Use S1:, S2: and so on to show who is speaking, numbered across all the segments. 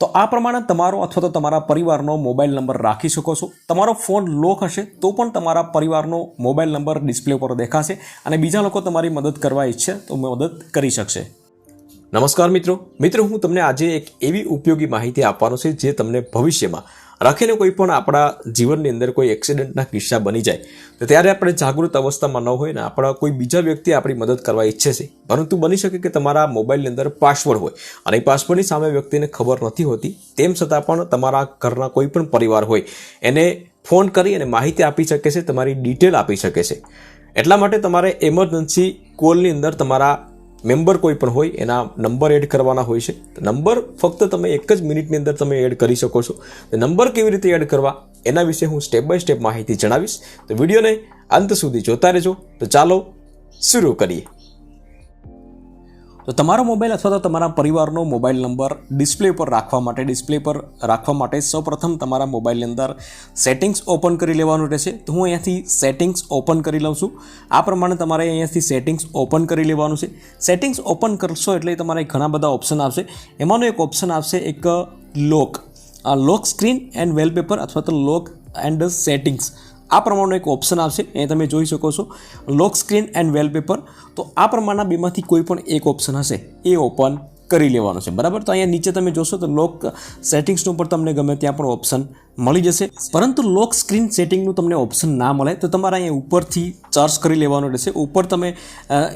S1: તો આ પ્રમાણે તમારો અથવા તો તમારા પરિવારનો મોબાઈલ નંબર રાખી શકો છો. તમારો ફોન લોક હશે તો પણ તમારા પરિવારનો મોબાઈલ નંબર ડિસ્પ્લે પર દેખાશે અને બીજા લોકો તમારી મદદ કરવા ઈચ્છે તો મદદ કરી શકશે. નમસ્કાર મિત્રો. મિત્રો, હું તમને આજે એક એવી ઉપયોગી માહિતી આપવાનો છે જે તમને ભવિષ્યમાં રાખીને કોઈ પણ આપણા જીવનની અંદર કોઈ એક્સિડન્ટના કિસ્સા બની જાય, તો ત્યારે આપણે જાગૃત અવસ્થામાં ન હોય ને આપણા કોઈ બીજા વ્યક્તિ આપણી મદદ કરવા ઈચ્છે છે. પરંતુ બની શકે કે તમારા મોબાઈલની અંદર પાસવર્ડ હોય અને એ પાસવર્ડની સામે વ્યક્તિને ખબર નથી હોતી, તેમ છતાં પણ તમારા ઘરના કોઈ પણ પરિવાર હોય, એને ફોન કરી અને માહિતી આપી શકે છે, તમારી ડિટેલ આપી શકે છે. એટલા માટે તમારે એમરજન્સી કોલની અંદર તમારા મેમ્બર કોઈ પણ હોય, એના નંબર એડ કરવાના હોય છે. નંબર ફક્ત તમે એક જ મિનિટની અંદર તમે એડ કરી શકો છો. નંબર કેવી રીતે એડ કરવા? એના વિશે હું સ્ટેપ બાય સ્ટેપ માહિતી જણાવીશ. તો વિડીયોને અંત સુધી જોતા રહેજો. તો ચાલો, શરૂ કરીએ. તો તમારો મોબાઈલ અથવા તો તમારા પરિવારનો મોબાઈલ નંબર ડિસ્પ્લે પર રાખવા માટે, ડિસ્પ્લે પર રાખવા માટે સૌપ્રથમ તમારા મોબાઈલની અંદર સેટિંગ્સ ઓપન કરી લેવાનું રહેશે. તો હું અહીંયાથી સેટિંગ્સ ઓપન કરી લઉં છું. આ પ્રમાણે તમારે અહીંયાથી સેટિંગ્સ ઓપન કરી લેવાનું છે. સેટિંગ્સ ઓપન કરશો એટલે તમારે ઘણા બધા ઓપ્શન આવશે. એમાંનો એક ઓપ્શન આવશે એક લોક. લોક સ્ક્રીન એન્ડ વેલપેપર અથવા તો લોક એન્ડ સેટિંગ્સ. આ પ્રમાણનો એક ઓપ્શન આવશે. એ તમે જોઈ શકો છો લોક સ્ક્રીન એન્ડ વેલપેપર તો આ પ્રમાણના બેમાંથી કોઈ પણ એક ઓપ્શન હશે. એ ઓપન કરી લેવાનો છે. બરાબર? તો અહીંયા નીચે તમે જોશો તો લોક સેટિંગ્સનું પર તમને ગમે ત્યાં પણ ઓપ્શન મળી જશે. પરંતુ લોક સ્ક્રીન સેટિંગનું તમને ઓપ્શન ના મળે, તો તમારે અહીંયા ઉપરથી સર્ચ કરી લેવાનું રહેશે. ઉપર તમે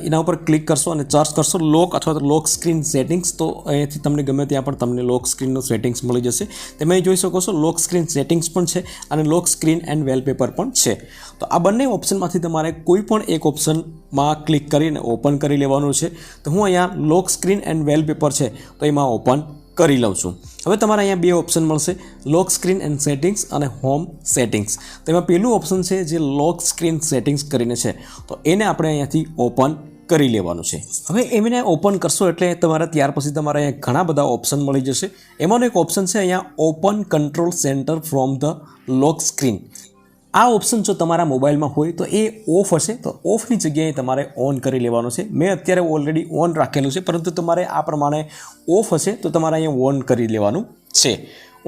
S1: એના ઉપર ક્લિક કરશો અને સર્ચ કરશો લોક અથવા તો લોક સ્ક્રીન સેટિંગ્સ તો અહીંયાથી તમને ગમે ત્યાં પણ તમને લોક સ્ક્રીનનું સેટિંગ્સ મળી જશે. તમે જોઈ શકો છો લોક સ્ક્રીન સેટિંગ્સ પણ છે અને લોક સ્ક્રીન એન્ડ વેલપેપર પણ છે. તો આ બંને ઓપ્શનમાંથી તમારે કોઈ પણ એક ઓપ્શનમાં ક્લિક કરીને ઓપન કરી લેવાનું છે. તો હું અહીંયા લોક સ્ક્રીન એન્ડ વેલપેપર છે, તો એમાં ઓપન કરી લઉં છું. હવે તમારે અહીંયા બે ઓપ્શન મળશે. લોક સ્ક્રીન એન્ડ સેટિંગ્સ અને હોમ સેટિંગ્સ તેમાં પહેલું ઓપ્શન છે જે લોક સ્ક્રીન સેટિંગ્સ કરીને છે. તો એને આપણે અહીંયાથી ઓપન કરી લેવાનું છે. હવે એમને ઓપન કરશો એટલે તમારે ત્યાર પછી તમારે અહીંયા ઘણા બધા ઓપ્શન મળી જશે. એમાંનો એક ઓપ્શન છે અહીંયા open control centre from the lock screen આ ઓપ્શન જો તમારા મોબાઈલમાં હોય તો એ ઓફ હશે. તો ઓફની જગ્યાએ તમારે ઓન કરી લેવાનો છે. મેં અત્યારે ઓલરેડી ઓન રાખેલું છે, પરંતુ તમારે આ પ્રમાણે ઓફ હશે તો તમારે અહીંયા ઓન કરી લેવાનું છે.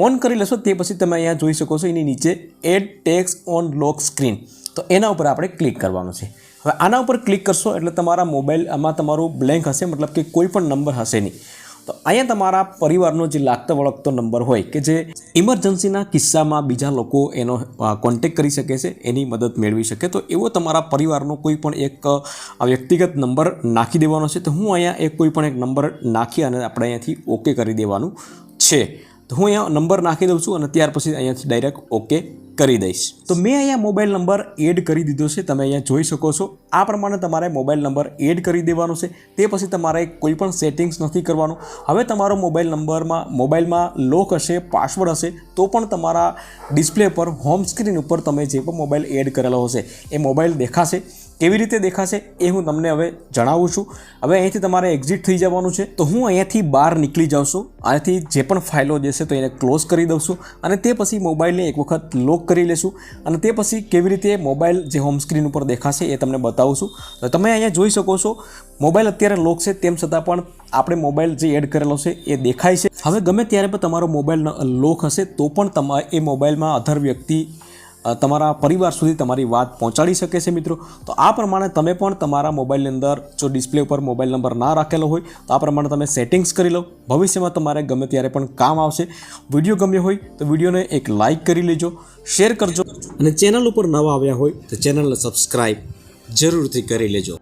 S1: ઓન કરી લેશો તે પછી તમે અહીંયા જોઈ શકો છો એની નીચે add text on lock screen તો એના ઉપર આપણે ક્લિક કરવાનું છે. હવે આના ઉપર ક્લિક કરશો એટલે તમારા મોબાઈલ આમાં તમારું બ્લેન્ક હશે, મતલબ કે કોઈ પણ નંબર હશે નહીં. તો અહીંયા તમારા પરિવારનો જે લાગતો વળગતો નંબર હોય કે જે ઇમરજન્સીના કિસ્સામાં બીજા લોકો એનો કોન્ટેક કરી શકે છે, એની મદદ મેળવી શકે, તો એવો તમારા પરિવારનો કોઈ પણ એક વ્યક્તિગત નંબર નાખી દેવાનો છે? તો હું અહીંયા એક કોઈ પણ એક નંબર નાખી અને આપણે અહીંયાથી ઓકે કરી દેવાનું છે. તો હું અહીંયા નંબર નાખી દઉં છું અને ત્યાર પછી અહીંયાથી ડાયરેક્ટ ઓકે કરી દઈશ. તો મેં અહીંયા મોબાઈલ નંબર એડ કરી દીધો છે, તમે અહીંયા જોઈ શકો છો. આ પ્રમાણે તમારે મોબાઈલ નંબર એડ કરી દેવાનો છે, તે પછી તમારે કોઈ પણ સેટિંગ્સ નથી કરવાનું. હવે તમારો મોબાઈલ નંબરમાં, મોબાઈલમાં લોક હશે, પાસવર્ડ હશે, તો પણ તમારા ડિસ્પ્લે પર, હોમ સ્ક્રીન ઉપર તમે જે પણ મોબાઈલ એડ કરેલો હશે, એ મોબાઈલ દેખાશે. કેવી રીતે દેખાશે એ હું તમને હવે જણાવું છું. હવે અહીંથી તમારે એક્ઝિટ થઈ જવાનું છે. તો હું અહીંયાથી બહાર નીકળી જાઉં છું. અહીંયાથી જે પણ ફાઇલો જશે તો એને ક્લોઝ કરી દઉં છું અને તે પછી મોબાઈલને એક વખત લોક કરી લેશું અને તે પછી કેવી રીતે મોબાઈલ જે હોમ સ્ક્રીન ઉપર દેખાશે એ તમને બતાવું છું. તો તમે અહીંયા જોઈ શકો છો મોબાઈલ અત્યારે લોક છે તેમ છતાં પણ આપણે મોબાઈલ જે એડ કરેલો છે એ દેખાય છે. હવે ગમે ત્યારે પણ તમારો મોબાઈલ લોક હશે તો પણ તમારે એ મોબાઈલમાં અધર વ્યક્તિ તમારા પરિવાર સુધી તમારી વાત પહોંચાડી શકે છે મિત્રો. તો આ પ્રમાણે તમે પણ તમારા મોબાઈલની અંદર જો ડિસ્પ્લે ઉપર મોબાઈલ નંબર ના રાખેલો હોય, તો આ પ્રમાણે તમે સેટિંગ્સ કરી લો. ભવિષ્યમાં તમારે ગમે ત્યારે પણ કામ આવશે. વીડિયો ગમ્યો હોય, તો વિડીયોને એક લાઇક કરી લેજો, શેર કરજો. અને ચેનલ ઉપર નવા આવ્યા હોય, તો ચેનલને સબસ્ક્રાઈબ જરૂરથી કરી લેજો.